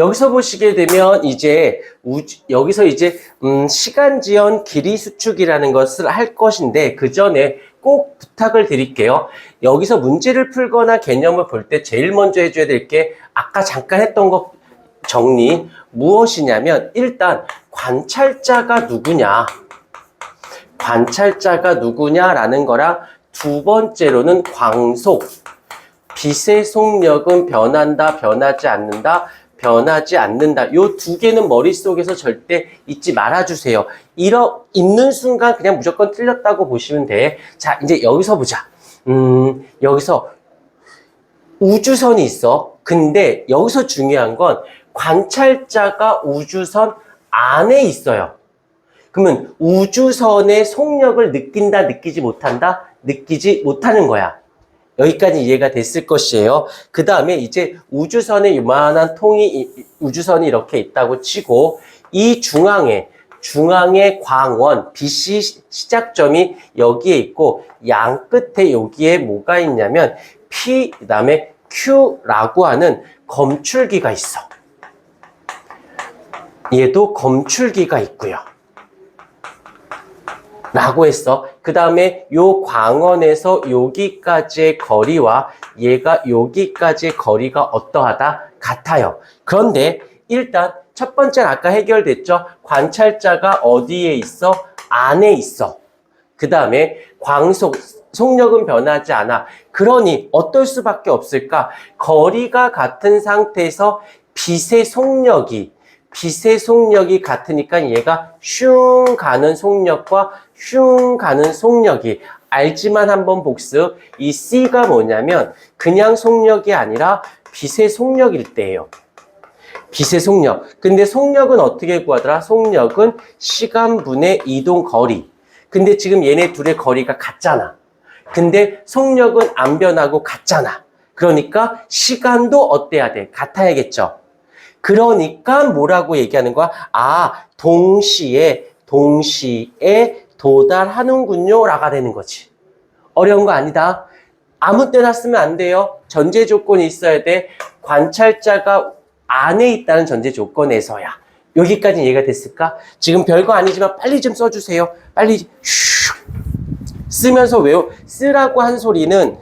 여기서 보시게 되면 이제 우주, 여기서 이제 음, 시간 지연 길이 수축이라는 것을 할 것인데 그 전에 꼭 부탁을 드릴게요. 여기서 문제를 풀거나 개념을 볼 때 제일 먼저 해줘야 될 게 아까 잠깐 했던 것 정리 무엇이냐면 일단 관찰자가 누구냐? 관찰자가 누구냐라는 거랑 두 번째로는 광속. 빛의 속력은 변한다 변하지 않는다 변하지 않는다. 요 두 개는 머릿속에서 절대 잊지 말아주세요. 이러 있는 순간 그냥 무조건 틀렸다고 보시면 돼 자 이제 여기서 보자. 음 여기서 우주선이 있어. 근데 여기서 중요한 건 관찰자가 우주선 안에 있어요. 그러면 우주선의 속력을 느낀다, 느끼지 못한다? 느끼지 못하는 거야. 여기까지 이해가 됐을 것이에요. 그 다음에 이제 우주선에 요만한 통이, 우주선이 이렇게 있다고 치고, 이 중앙에, 중앙의 광원, 시- 시작점이 여기에 있고, 양 끝에 여기에 뭐가 있냐면, P, 그 다음에 Q라고 하는 검출기가 있어. 얘도 검출기가 있고요. 라고 했어. 그 다음에 요 광원에서 여기까지의 거리와 얘가 여기까지의 거리가 어떠하다? 같아요. 그런데 일단 첫 번째는 아까 해결됐죠? 관찰자가 어디에 있어? 안에 있어. 그 다음에 광속, 속력은 변하지 않아. 그러니 어떨 수밖에 없을까? 거리가 같은 상태에서 빛의 속력이 빛의 속력이 같으니까 얘가 슝 가는 속력과 슝 가는 속력이 알지만 한번 복습 이 C가 뭐냐면 그냥 속력이 아니라 빛의 속력일 때예요. 빛의 속력. 근데 속력은 어떻게 구하더라? 속력은 시간분의 이동 거리. 근데 지금 얘네 둘의 거리가 같잖아. 근데 속력은 안 변하고 같잖아. 그러니까 시간도 어때야 돼? 같아야겠죠. 그러니까 뭐라고 얘기하는 거야? 아, 동시에, 동시에 도달하는군요. 라가 되는 거지. 어려운 거 아니다. 아무 때나 쓰면 안 돼요. 전제 조건이 있어야 돼. 관찰자가 안에 있다는 전제 조건에서야. 여기까지 이해가 됐을까? 지금 별거 아니지만 빨리 좀 써주세요. 빨리 슉 쓰면서 외우 쓰라고 한 소리는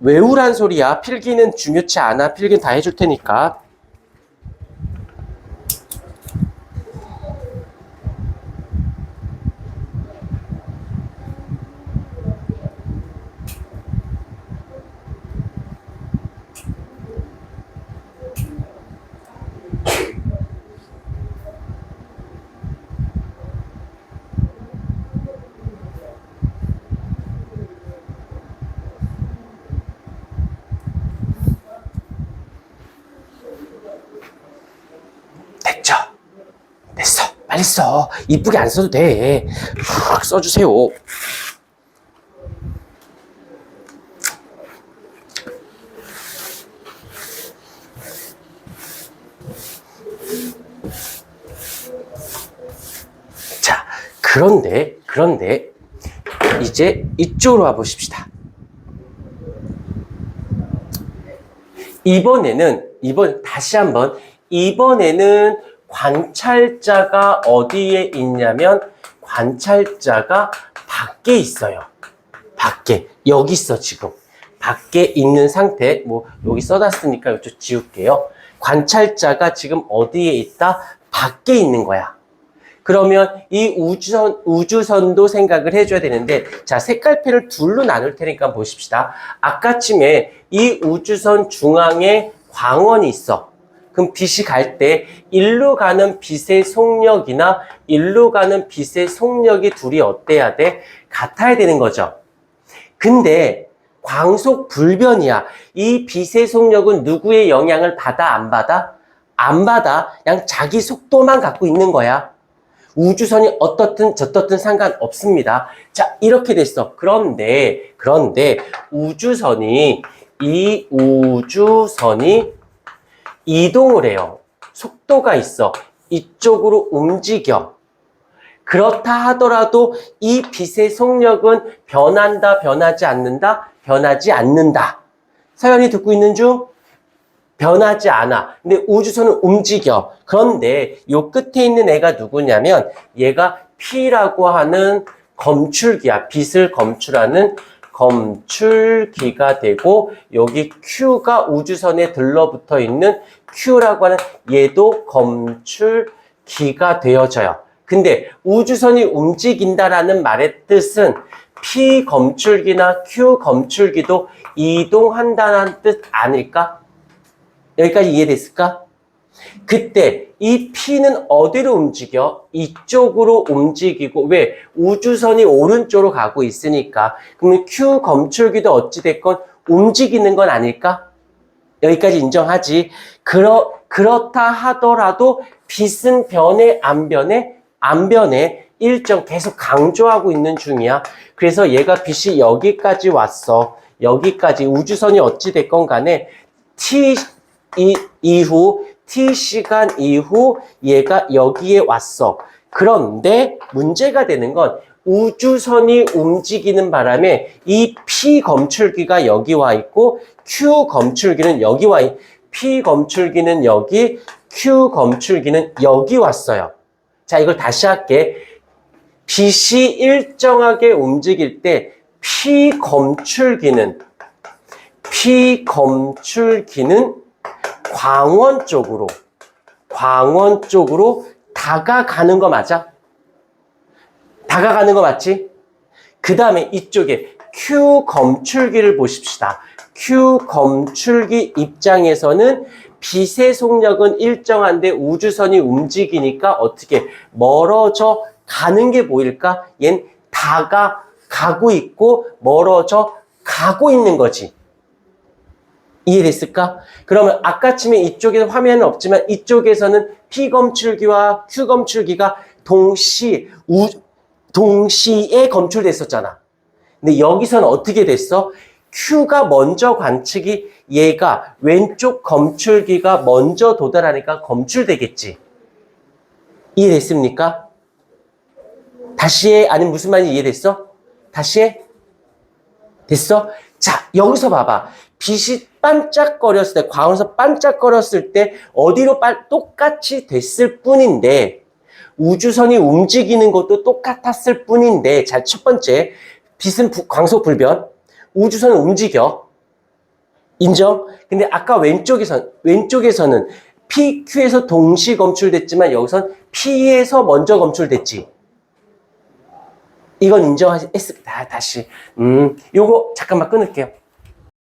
외우란 소리야. 필기는 중요치 않아. 필기는 다 해줄 테니까. 됐죠? 됐어. 빨리 써. 이쁘게 안 써도 돼. 훅 써주세요. 자, 그런데, 그런데, 이제 이쪽으로 와 보십시다. 이번에는, 이번, 다시 한번, 이번에는 관찰자가 어디에 있냐면, 관찰자가 밖에 있어요. 밖에. 여기 있어, 지금. 밖에 있는 상태. 뭐, 여기 써놨으니까 이쪽 지울게요. 관찰자가 지금 어디에 있다? 밖에 있는 거야. 그러면 이 우주선, 우주선도 생각을 해줘야 되는데, 자, 색깔펜을 둘로 나눌 테니까 보십시다. 아까쯤에 이 우주선 중앙에 광원이 있어. 그럼 빛이 갈 때, 일로 가는 빛의 속력이나 일로 가는 빛의 속력이 둘이 어때야 돼? 같아야 되는 거죠. 근데, 광속 불변이야. 이 빛의 속력은 누구의 영향을 받아, 안 받아? 안 받아. 그냥 자기 속도만 갖고 있는 거야. 우주선이 어떻든 저떻든 상관없습니다. 자, 이렇게 됐어. 그런데, 그런데 우주선이, 이 우주선이 이동을 해요. 속도가 있어. 이쪽으로 움직여. 그렇다 하더라도 이 빛의 속력은 변한다, 변하지 않는다, 변하지 않는다. 서연이 듣고 있는 중? 변하지 않아. 근데 우주선은 움직여. 그런데 요 끝에 있는 애가 누구냐면 얘가 P라고 하는 검출기야. 빛을 검출하는 검출기가 되고 여기 Q가 우주선에 들러붙어 있는 Q라고 하는 얘도 검출기가 되어져요. 근데 우주선이 움직인다라는 말의 뜻은 P 검출기나 Q 검출기도 이동한다는 뜻 아닐까? 여기까지 이해됐을까? 그때 이 P는 어디로 움직여? 이쪽으로 움직이고 왜? 우주선이 오른쪽으로 가고 있으니까 그러면 Q 검출기도 어찌됐건 움직이는 건 아닐까? 여기까지 인정하지. 그러, 그렇다 하더라도 빛은 변해 안 변해? 안 변해. 일정 계속 강조하고 있는 중이야. 그래서 얘가 빛이 여기까지 왔어. 여기까지 우주선이 어찌됐건 간에 T 이, 이후 T 시간 이후 얘가 여기에 왔어. 그런데 문제가 되는 건 우주선이 움직이는 바람에 이 P 검출기가 여기 와 있고 Q 검출기는 여기 와 있. P 검출기는 여기, Q 검출기는 여기 왔어요. 자, 이걸 다시 할게. 빛이 일정하게 움직일 때 P 검출기는 P 검출기는 광원 쪽으로 광원 쪽으로 다가가는 거 맞아? 다가가는 거 맞지? 그 다음에 이쪽에 Q 검출기를 보십시다. Q 검출기 입장에서는 빛의 속력은 일정한데 우주선이 움직이니까 어떻게 멀어져 가는 게 보일까? 얜 다가가고 있고 멀어져 가고 있는 거지. 이해됐을까? 그러면 아까쯤에 이쪽에서 화면은 없지만 이쪽에서는 P 검출기와 Q 검출기가 동시 우, 동시에 검출됐었잖아. 근데 여기서는 어떻게 됐어? Q가 먼저 관측이 얘가 왼쪽 검출기가 먼저 도달하니까 검출되겠지. 이해됐습니까? 다시 해? 아니면 무슨 말인지 이해됐어? 다시 해? 됐어? 자, 여기서 봐봐. 빛이 반짝거렸을 때, 광원에서 반짝거렸을 때, 어디로 빨, 똑같이 됐을 뿐인데, 우주선이 움직이는 것도 똑같았을 뿐인데, 자, 첫 번째, 빛은 부- 광속 불변, 우주선은 움직여. 인정? 근데 아까 왼쪽에선, 왼쪽에서는 PQ에서 동시 검출됐지만, 여기선 P에서 먼저 검출됐지. 이건 인정하시, 했, 다, 다시. 음, 요거 잠깐만 끊을게요.